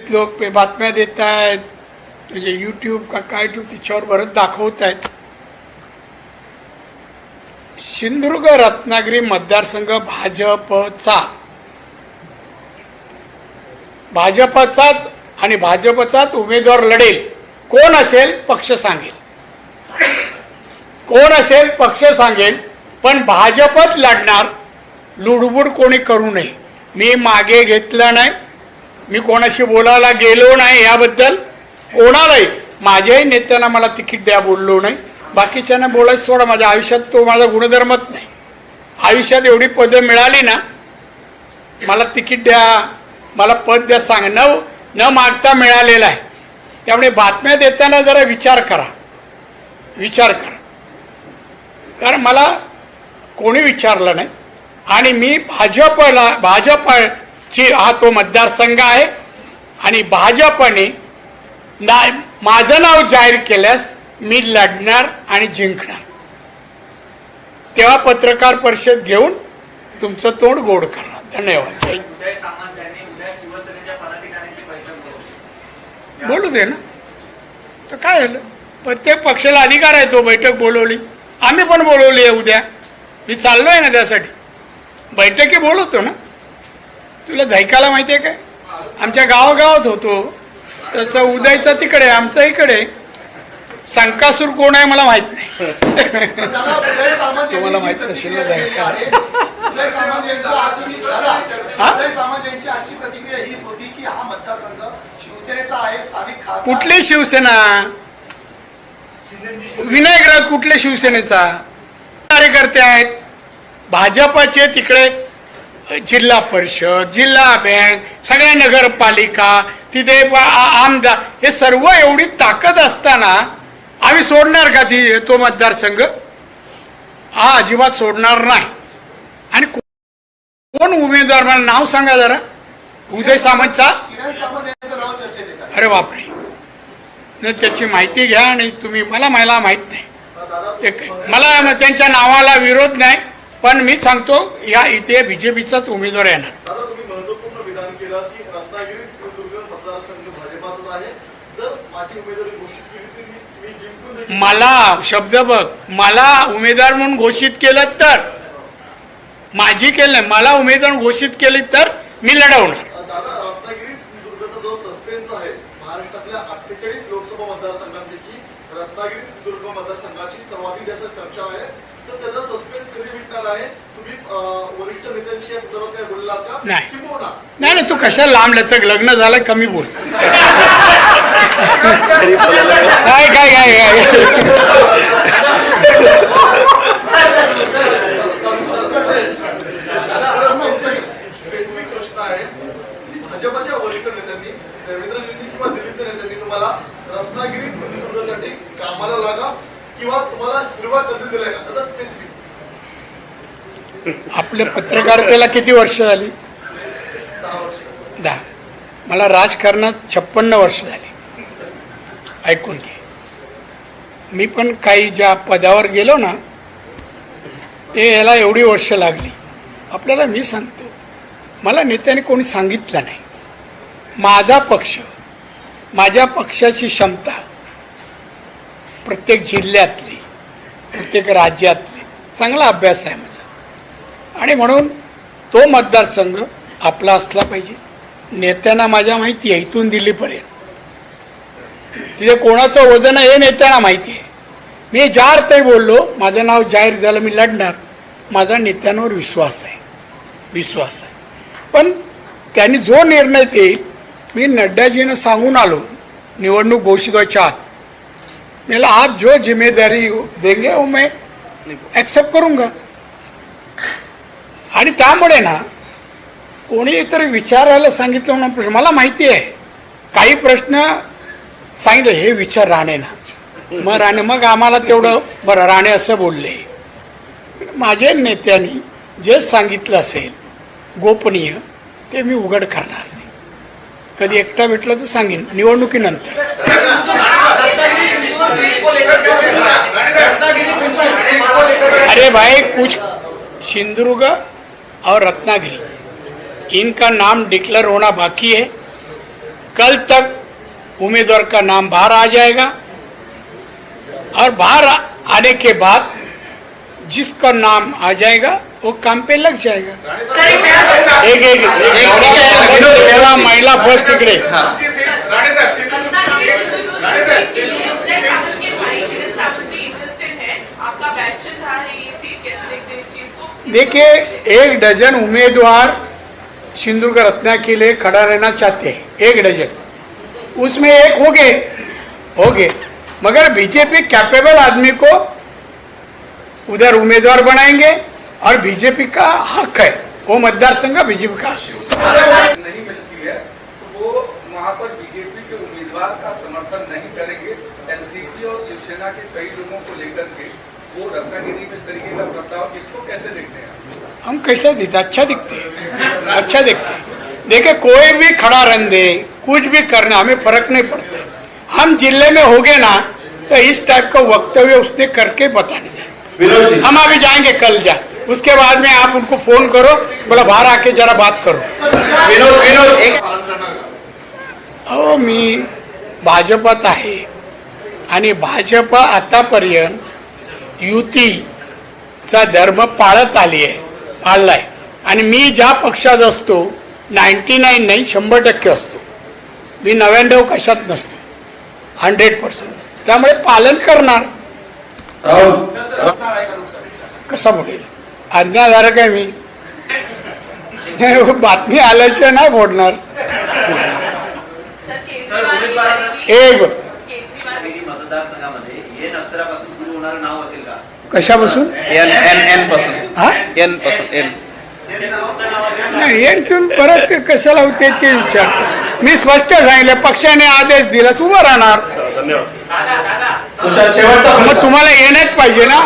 लोक पे बातम्या देत आहेत म्हणजे यूट्यूब का काय ट्यूब तिच्यावर बरंच दाखवत आहेत सिंधुदुर्ग रत्नागिरी मतदारसंघ भाजपचा. भाजपचाच आणि भाजपचाच उमेदवार लढेल. कोण असेल पक्ष सांगेल. कोण असेल पक्ष सांगेल. पण भाजपच लढणार. लुडबुड कोणी करू नये. मी मागे घेतलं नाही. मी कोणाशी बोलायला गेलो नाही याबद्दल कोणालाही. माझ्याही नेत्यांना मला तिकीट द्या बोललो नाही. बाकीच्यांना बोलायचं सोडा माझ्या आयुष्यात तो माझा गुणधर्मच नाही. आयुष्यात एवढी पदं मिळाली ना मला तिकीट द्या मला पद द्या सांग न न मागता मिळालेलं आहे. त्यामुळे बातम्या देताना जरा विचार करा. विचार करा. कारण मला कोणी विचारलं नाही. आणि मी भाजपला भाजप भाजपची हा तो मतदारसंघ आहे. आणि भाजपने ना माझं नाव जाहीर केल्यास मी लढणार आणि जिंकणार. तेव्हा पत्रकार परिषद घेऊन तुमचं तोंड गोड करणार. धन्यवाद. बोलू दे ना. तर काय झालं? प्रत्येक पक्षाला अधिकार आहे तो बैठक बोलवली. आम्ही पण बोलवली आहे उद्या. मी चाललो आहे ना त्यासाठी. बैठकी बोलवतो ना. तुला धैकाला माहिती आहे काय? आमच्या गावागावात होतो. तसं उदयचा तिकडे आमचा इकडे. संकासूर कोण आहे मला माहीत नाही. तुम्हाला माहीत नसेल ना, की कुठली शिवसेना? विनायक राऊत कुठल्या शिवसेनेचा? कार्यकर्ते आहेत. भाजपचे तिकडे जिल्हा परिषद जिल्हा बँक सगळ्या नगरपालिका तिथे आमदार हे सर्व एवढी ताकद असताना आम्ही सोडणार का ती तो मतदारसंघ? हा अजिबात सोडणार नाही. आणि कोण उमेदवार? मला नाव सांगा जरा. उदय सामंतचा अरे बापरे. न त्याची माहिती घ्या आणि तुम्ही मला मला माहीत नाही. ते काय. मला त्यांच्या नावाला विरोध नाही. पण मी सांगतो या इथे बीजेपीचाच उमेदवार येणार उमेदवारी मला शब्द बघ मला उमेदवार म्हणून घोषित केलं तर माझी केलं नाही मला उमेदवार घोषित केली तर मी लढवणार. रत्नागिरी सिंधुदुर्ग मतदारसंघाची सर्वाधिक जास्त चर्चा आहे. तर त्याचा सस्पेन्स कधी आहे. तुम्ही वरिष्ठ नेत्यांशी या संदर्भात काय बोललात का? नाही. नाही नाही तू कशा लांब लचक लग्न झालं कमी बोल. काय काय काय काय? स्पेसिफिक प्रश्न आहे. भाजपच्या वरिष्ठ नेत्यांनी किंवा दिलीप नेत्यांनी तुम्हाला रत्नागिरी सिंधुदुर्गसाठी कामाला लागा किंवा तुम्हाला हिरवा कंदी दिलाय का? स्पेसिफिक आपल्या पत्रकारितेला किती वर्ष झाली? दहा. मला राजकारणात छप्पन्न वर्ष झाली. ऐकून घे. मी पण काही ज्या पदावर गेलो ना ते याला एवढी वर्ष लागली. आपल्याला मी सांगतो मला नेत्याने कोणी सांगितलं नाही. माझा पक्ष माझ्या पक्षाची क्षमता प्रत्येक जिल्ह्यातली प्रत्येक राज्यातली चांगला अभ्यास आहे आणि म्हणून तो मतदारसंघ आपला असला पाहिजे. नेत्यांना माझ्या माहिती आहे इथून दिल्लीपर्यंत. तिथे कोणाचं वजन आहे हे नेत्यांना माहिती आहे. मी ज्या अर्थही बोललो माझं नाव जाहीर झालं मी लढणार. माझा नेत्यांवर विश्वास आहे. विश्वास आहे. पण त्यांनी जो निर्णय देईल मी नड्डाजीनं सांगून आलो निवडणूक घोषित व्हायच्या आत मला आप जो जिम्मेदारी देंगे वो मैं एक्सेप्ट करूंगा. आणि त्यामुळे ना कोणी तर विचारायला सांगितलं म्हणून प्रश्न मला माहिती आहे काही प्रश्न सांगितले हे विचार राणे ना. मग राणे मग आम्हाला तेवढं बरं राणे असं बोलले. माझ्या नेत्यांनी जे सांगितलं असेल गोपनीय ते मी उघड करणार नाही. कधी एकटा भेटलं तर सांगेन निवडणुकीनंतर. अरे भाई कुछ सिंधुदुर्ग और रत्नागिरी इनका नाम डिक्लेयर होना बाकी है कल तक उम्मीदवार का नाम बाहर आ जाएगा और बाहर आने के बाद जिसका नाम आ जाएगा वो काम पे लग जाएगा एक एक महिला महिला फ़र्स्ट इकडे देखिए, एक डजन उम्मीदवार सिंधु का रत्ना के लिए खड़ा रहना चाहते हैं, एक डजन। उसमें एक हो गए हो गए। मगर बीजेपी कैपेबल आदमी को उधर उम्मीदवार बनाएँगे और बीजेपी का हक है। वो मतदार संघ का बीजेपी का नहीं मिलती है तो वो वहाँ पर बीजेपी के उम्मीदवार का समर्थन नहीं करेंगे। एनसीपी और शिवसेना के कई लोगों को लेकर के वो रत्नागिरी में इस तरीके का प्रस्ताव इसको कैसे देखते हैं हम कैसे दिखते अच्छा दिखते अच्छा दिखते देखिए कोई भी खड़ा रन दे कुछ भी करना हमें फर्क नहीं पड़ता। हम जिले में हो गए ना तो इस टाइप का वक्तव्य उसने करके बताने दे। हम अभी जाएंगे कल जा। उसके बाद में आप उनको फोन करो बोला बाहर आके जरा बात करो। विनोद विनोद एक अहो मी भाजपात आहे. आणि भाजप आतापर्यंत युतीचा धर्म पाळत आली आहे पाळलाय. आणि मी ज्या पक्षात असतो नाईन्टी नाईन नाही शंभर टक्के असतो. मी नव्याण्णव कशात नसतो. Hundred percent. त्यामुळे पालन करणार. आहे कसा बोलेल? आज्ञाधारक आहे मी. बातमी आल्याशिवाय नाही फोडणार. एक केजरीवाल रत्नागिरी मतदारसंघामध्ये ये अक्षरापासून सुरू होणारं नाव असेल का कशापासून? एन एन एनपासून. हा? एनपासून एन. नाही तुम्ही परत ते कशाला होते ते विचारतो मी स्पष्ट सांगितलं पक्षाने आदेश दिला उभं राहणार. शेवटचा मग तुम्हाला येण्याच पाहिजे ना?